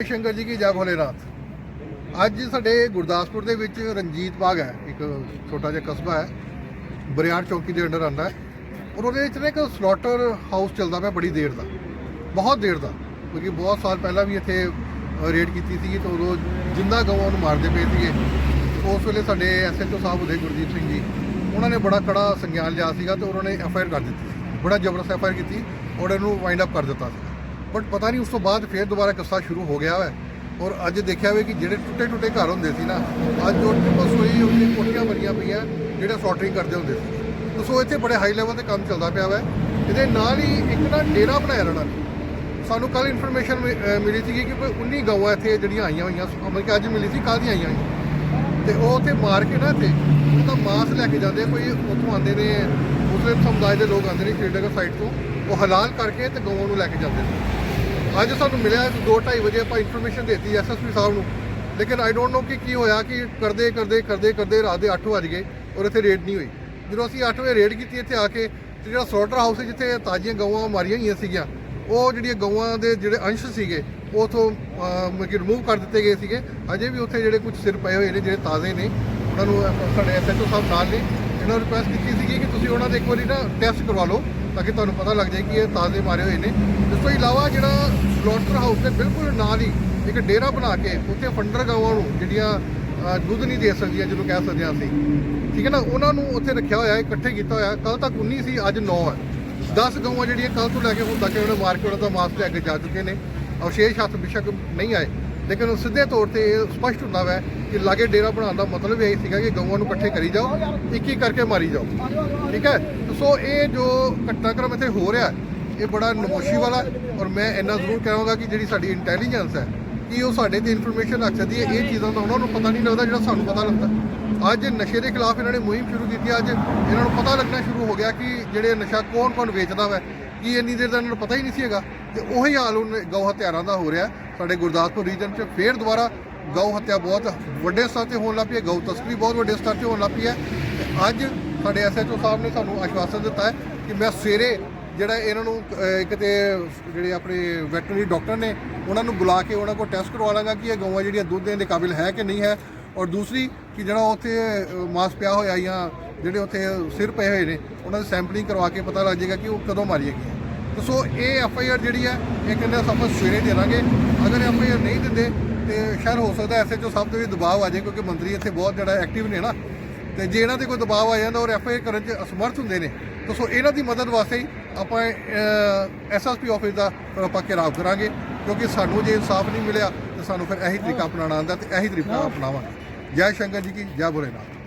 ਸ਼ੰਕਰ ਜੀ ਕੀ ਜੈ ਭੋਲੇਨਾਥ ਅੱਜ ਸਾਡੇ ਗੁਰਦਾਸਪੁਰ ਦੇ ਵਿੱਚ ਰਣਜੀਤ ਬਾਗ ਹੈ, ਇੱਕ ਛੋਟਾ ਜਿਹਾ ਕਸਬਾ ਹੈ। ਬਰਿਆੜ ਚੌਕੀ ਦੇ ਅੰਡਰ ਆਉਂਦਾ ਹੈ। ਔਰ ਉਹਦੇ ਵਿੱਚ ਨਾ ਇੱਕ ਸਲੋਟਰ ਹਾਊਸ ਚੱਲਦਾ ਪਿਆ ਬੜੀ ਦੇਰ ਦਾ, ਬਹੁਤ ਦੇਰ ਦਾ। ਕਿਉਂਕਿ ਬਹੁਤ ਸਾਲ ਪਹਿਲਾਂ ਵੀ ਇੱਥੇ ਰੇਡ ਕੀਤੀ ਸੀ ਤਾਂ ਉਦੋਂ ਜਿੰਦਾ ਗਵਾਂ ਨੂੰ ਮਾਰਦੇ ਪਏ ਸੀਗੇ। ਉਸ ਵੇਲੇ ਸਾਡੇ ਐਸਐਚਓ ਸਾਹਿਬ ਉਹਦੇ ਗੁਰਦੀਪ ਸਿੰਘ ਜੀ, ਉਹਨਾਂ ਨੇ ਬੜਾ ਕੜਾ ਸੰਗਿਆਨ ਲਿਆ ਸੀਗਾ ਤੇ ਉਹਨਾਂ ਨੇ ਐਫਆਈਆਰ ਕਰ ਦਿੱਤੀ। ਸੀ ਬੜਾ ਜ਼ਬਰਦਸਤ ਐਫਆਈਆਰ ਕੀਤੀ ਔਰ ਇਹਨੂੰ ਵਾਈਂਡ ਅਪ ਕਰ ਦਿੱਤਾ ਸੀ। ਬਟ ਪਤਾ ਨਹੀਂ ਉਸ ਤੋਂ ਬਾਅਦ ਫੇਰ ਦੁਬਾਰਾ ਕਿੱਸਾ ਸ਼ੁਰੂ ਹੋ ਗਿਆ ਹੈ ਔਰ ਅੱਜ ਦੇਖਿਆ ਹੋਵੇ ਕਿ ਜਿਹੜੇ ਟੁੱਟੇ ਟੁੱਟੇ ਘਰ ਹੁੰਦੇ ਸੀ ਨਾ, ਅੱਜ ਉਹ ਟਿਪਸ ਹੋਈ ਉਹਦੀ ਕੋਠੀਆਂ ਬਣੀਆਂ ਪਈਆਂ, ਜਿਹੜੇ ਸੌਟਰਿੰਗ ਕਰਦੇ ਹੁੰਦੇ ਸੀ। ਤੇ ਸੋ ਇੱਥੇ ਬੜੇ ਹਾਈ ਲੈਵਲ ਤੇ ਕੰਮ ਚੱਲਦਾ ਪਿਆ ਵਾ ਇਹਦੇ ਨਾਲ ਹੀ ਇੱਕ ਨਾ ਡੇਰਾ ਬਣਾਇਆ ਇਹਨਾਂ ਸਾਨੂੰ ਕੱਲ ਇਨਫੋਰਮੇਸ਼ਨ ਮਿਲੀ ਸੀ ਕਿ ਕੋਈ 19 ਗਾਵਾਂ ਇੱਥੇ ਜਿਹੜੀਆਂ ਆਈਆਂ ਹੋਈਆਂ ਮਤਲਬ ਕਿ ਅੱਜ ਮਿਲੀ ਸੀ, ਕੱਲ੍ਹ ਦੀਆਂ ਆਈਆਂ ਹੋਈਆਂ। ਤੇ ਉਹ ਉੱਥੇ ਮਾਰ ਕੇ ਨਾ ਇੱਥੇ ਤਾਂ ਮਾਸ ਲੈ ਕੇ ਜਾਂਦੇ ਕੋਈ ਉੱਥੋਂ ਆਉਂਦੇ ਨੇ ਮੁਸਲਿਮ ਸਮੁਦਾਇ ਦੇ ਲੋਕ ਆਉਂਦੇ ਨੇ ਸ਼੍ਰੀਨਗਰ ਸਾਈਡ ਤੋਂ ਉਹ ਹਲਾਲ ਕਰਕੇ ਤੇ ਗਊਆਂ ਨੂੰ ਲੈ ਕੇ ਜਾਂਦੇ ਨੇ। ਅੱਜ ਸਾਨੂੰ ਮਿਲਿਆ 2:30 ਵਜੇ ਆਪਾਂ ਇਨਫੋਰਮੇਸ਼ਨ ਦਿੱਤੀ ਐਸਐਸਪੀ ਸਾਹਿਬ ਨੂੰ। ਲੇਕਿਨ ਆਈ ਡੋਨਟ ਨੋ ਕਿ ਕੀ ਹੋਇਆ ਕਿ ਕਰਦੇ ਕਰਦੇ ਕਰਦੇ ਕਰਦੇ ਰਾਤ ਦੇ 8 ਵਜ ਗਏ ਔਰ ਇੱਥੇ ਰੇਡ ਨਹੀਂ ਹੋਈ। ਜਦੋਂ ਅਸੀਂ 8 ਵਜੇ ਰੇਡ ਕੀਤੀ ਇੱਥੇ ਆ ਕੇ ਤੇ ਜਿਹੜਾ ਸਲੋਟਰ ਹਾਊਸ ਹੈ ਜਿੱਥੇ ਤਾਜ਼ੀਆਂ ਗਊਆਂ ਮਾਰੀਆਂ ਹੋਈਆਂ ਸੀਗੀਆਂ ਉਹ ਜਿਹੜੀਆਂ ਗਊਆਂ ਦੇ ਜਿਹੜੇ ਅੰਸ਼ ਸੀਗੇ ਉਹ ਉਥੋਂ ਮਤਲਬ ਕਿ ਰਿਮੂਵ ਕਰ ਦਿੱਤੇ ਗਏ ਸੀਗੇ। ਅਜੇ ਵੀ ਉੱਥੇ ਜਿਹੜੇ ਕੁਝ ਸਿਰ ਪਏ ਹੋਏ ਨੇ ਜਿਹੜੇ ਤਾਜ਼ੇ ਨੇ ਉਹਨਾਂ ਨੂੰ ਅਹ, ਸਾਡੇ ਐਸਐਚਓ ਸਾਹਿਬ ਨਾਲ ਨੇ। ਨੂੰ ਰਿਕੁਐਸਟ ਕੀਤੀ ਸੀਗੀ ਕਿ ਤੁਸੀਂ ਉਹਨਾਂ ਦੇ ਇੱਕ ਵਾਰੀ ਨਾ ਟੈਸਟ ਕਰਵਾ ਲਓ ਤਾਂ ਕਿ ਤੁਹਾਨੂੰ ਪਤਾ ਲੱਗ ਜਾਏ ਕਿ ਇਹ ਤਾਜ਼ੇ ਮਾਰੇ ਹੋਏ ਨੇ। ਇਸ ਤੋਂ ਇਲਾਵਾ ਜਿਹੜਾ ਸਲੋਟਰ ਹਾਊਸ ਦੇ ਬਿਲਕੁਲ ਨਾਲ ਹੀ ਇੱਕ ਡੇਰਾ ਬਣਾ ਕੇ ਉੱਥੇ ਫੰਡਰ ਗਾਵਾਂ ਨੂੰ ਜਿਹੜੀਆਂ ਦੁੱਧ ਨਹੀਂ ਦੇ ਸਕਦੀਆਂ ਜਿਹਨੂੰ ਕਹਿ ਸਕਦੇ ਹਾਂ ਅਸੀਂ। ਠੀਕ ਹੈ ਨਾ? ਉਹਨਾਂ ਨੂੰ ਉੱਥੇ ਰੱਖਿਆ ਹੋਇਆ, ਇਕੱਠੇ ਕੀਤਾ ਹੋਇਆ। ਕੱਲ ਤੱਕ 19 ਸੀ, ਅੱਜ 9 ਹੈ। 10 ਗਾਵਾਂ ਜਿਹੜੀਆਂ ਕੱਲ ਤੋਂ ਲੈ ਕੇ ਹੁਣ ਤੱਕ ਉਹਨਾਂ ਮਾਰ ਕੇ ਉਹਨਾਂ ਦਾ ਮਾਸ ਲੈ ਕੇ ਜਾ ਚੁੱਕੇ ਨੇ। ਅਵਸ਼ੇਸ਼ ਹੱਥ ਬਿਸ਼ਕ ਨਹੀਂ ਆਏ। ਲੇਕਿਨ ਸਿੱਧੇ ਤੌਰ ਤੇ ਇਹ ਸਪਸ਼ਟ ਹੁੰਦਾ ਵੈ ਕਿ ਲਾਗੇ ਡੇਰਾ ਬਣਾਉਣ ਦਾ ਮਤਲਬ ਇਹ ਸੀਗਾ ਕਿ ਗਊਆਂ ਨੂੰ ਇਕੱਠੇ ਕਰੀ ਜਾਓ, ਇੱਕ ਇੱਕ ਕਰਕੇ ਮਾਰੀ ਜਾਓ। ਠੀਕ ਹੈ? ਸੋ ਇਹ ਜੋ ਘਟਨਾਕ੍ਰਮ ਇੱਥੇ ਹੋ ਰਿਹਾ, ਇਹ ਬੜਾ ਨਮੋਸ਼ੀ ਵਾਲਾ ਔਰ ਮੈਂ ਇੰਨਾ ਜ਼ਰੂਰ ਕਹਾਂਗਾ ਕਿ ਜਿਹੜੀ ਸਾਡੀ ਇੰਟੈਲੀਜੈਂਸ ਹੈ, ਕਿ ਉਹ ਸਾਡੇ ਤੇ ਇਨਫੋਰਮੇਸ਼ਨ ਰੱਖ ਸਕਦੀ ਹੈ। ਇਹ ਚੀਜ਼ਾਂ ਦਾ ਉਹਨਾਂ ਨੂੰ ਪਤਾ ਨਹੀਂ ਲੱਗਦਾ ਜਿਹੜਾ ਸਾਨੂੰ ਪਤਾ ਲੱਗਦਾ। ਅੱਜ ਨਸ਼ੇ ਦੇ ਖਿਲਾਫ ਇਹਨਾਂ ਨੇ ਮੁਹਿੰਮ ਸ਼ੁਰੂ ਕੀਤੀ, ਅੱਜ ਇਹਨਾਂ ਨੂੰ ਪਤਾ ਲੱਗਣਾ ਸ਼ੁਰੂ ਹੋ ਗਿਆ ਕਿ ਜਿਹੜੇ ਨਸ਼ਾ ਕੌਣ ਕੌਣ ਵੇਚਦਾ ਵੈ। ਕਿ ਇੰਨੀ ਦੇਰ ਦਾ ਇਹਨਾਂ ਨੂੰ ਪਤਾ ਹੀ ਨਹੀਂ ਸੀ ਹੈਗਾ? ਤੇ ਉਹੀ ਹਾਲ ਹੁਣ ਗਊ ਹੱਤਿਆਰਾਂ ਦਾ ਹੋ ਰਿਹਾ। ਸਾਡੇ ਗੁਰਦਾਸਪੁਰ ਰੀਜਨ 'ਚ ਫੇਰ ਦੁਬਾਰਾ ਗਊ ਹੱਤਿਆ ਬਹੁਤ ਵੱਡੇ ਸਤਰ ਤੇ ਹੋਣ ਲੱਗ ਪਈ ਹੈ। ਗਊ ਤਸਕਰੀ ਬਹੁਤ ਵੱਡੇ ਸਤਰ ਤੇ ਹੋਣ ਲੱਗ ਪਈ ਹੈ। ਤੇ ਅੱਜ ਸਾਡੇ ਐਸਐਚਓ ਸਾਹਿਬ ਨੇ ਸਾਨੂੰ ਆਸ਼ਵਾਸਨ ਦਿੱਤਾ ਹੈ ਕਿ ਮੈਂ ਸਵੇਰੇ ਜਿਹੜਾ ਇਹਨਾਂ ਨੂੰ ਕਿਤੇ ਜਿਹੜੇ ਆਪਣੇ ਵੈਟਰਨਰੀ ਡਾਕਟਰ ਨੇ ਉਹਨਾਂ ਨੂੰ ਬੁਲਾ ਕੇ ਉਹਨਾਂ ਕੋਲ ਟੈਸਟ ਕਰਵਾ ਲਾਂਗਾ ਕਿ ਇਹ ਗਊਆਂ ਜਿਹੜੀਆਂ ਦੁੱਧ ਦੇਣ ਦੇ ਕਾਬਿਲ ਹੈ ਕਿ ਨਹੀਂ ਹੈ। ਔਰ ਦੂਸਰੀ ਕਿ ਜਿਹੜਾ ਉੱਥੇ ਅਹ, ਮਾਸ ਪਿਆ ਹੋਇਆ ਜਾਂ ਜਿਹੜੇ ਉੱਥੇ ਸਿਰ ਪਏ ਹੋਏ ਨੇ, ਉਹਨਾਂ ਦੀ ਸੈਂਪਲਿੰਗ ਕਰਵਾ ਕੇ ਪਤਾ ਲੱਗ ਜਾਏਗਾ ਕਿ ਉਹ ਕਦੋਂ ਮਾਰੀ ਗਈ ਤੇ ਸੋ ਇਹ ਐਫ ਆਈ ਆਰ ਜਿਹੜੀ ਹੈ ਇਹ ਕਹਿੰਦੇ ਆਪਾਂ ਸਵੇਰੇ ਦੇਵਾਂਗੇ ਅਗਰ ਐਫ ਆਈ ਆਰ ਨਹੀਂ ਦਿੰਦੇ, ਤੇ ਸ਼ਾਇਦ ਹੋ ਸਕਦਾ ਐਸਐਚਓ ਸਭ ਤੇ ਵੀ ਦਬਾਅ ਆ ਜਾਏ, ਕਿਉਂਕਿ ਮੰਤਰੀ ਇੱਥੇ ਬਹੁਤ ਜਿਹੜਾ ਐਕਟਿਵ ਨੇ ਨਾ। ਤੇ ਜੇ ਇਹਨਾਂ ਤੇ ਕੋਈ ਦਬਾਅ ਆ ਜਾਂਦਾ ਔਰ ਐਫ ਆਈ ਆਰ ਕਰਨ 'ਚ ਅਸਮਰਥ ਹੁੰਦੇ ਨੇ, ਤਾਂ ਸੋ ਇਹਨਾਂ ਦੀ ਮਦਦ ਵਾਸਤੇ ਹੀ ਆਪਾਂ ਐਸਐਸਪੀ ਆਫਿਸ ਦਾ ਆਪਾਂ ਘੇਰਾਵ ਕਰਾਂਗੇ, ਕਿਉਂਕਿ ਸਾਨੂੰ ਜੇ ਇਨਸਾਫ ਨਹੀਂ ਮਿਲਿਆ, ਤਾਂ ਸਾਨੂੰ ਫਿਰ ਇਹੀ ਤਰੀਕਾ ਅਪਣਾਉਣਾ ਆਉਂਦਾ ਤੇ ਇਹੀ ਤਰੀਕਾ ਅਪਣਾਵਾਂਗੇ। ਜੈ ਸ਼ੰਕਰ ਜੀ ਕੀ, ਜੈ ਭੋਲੇਨਾਥ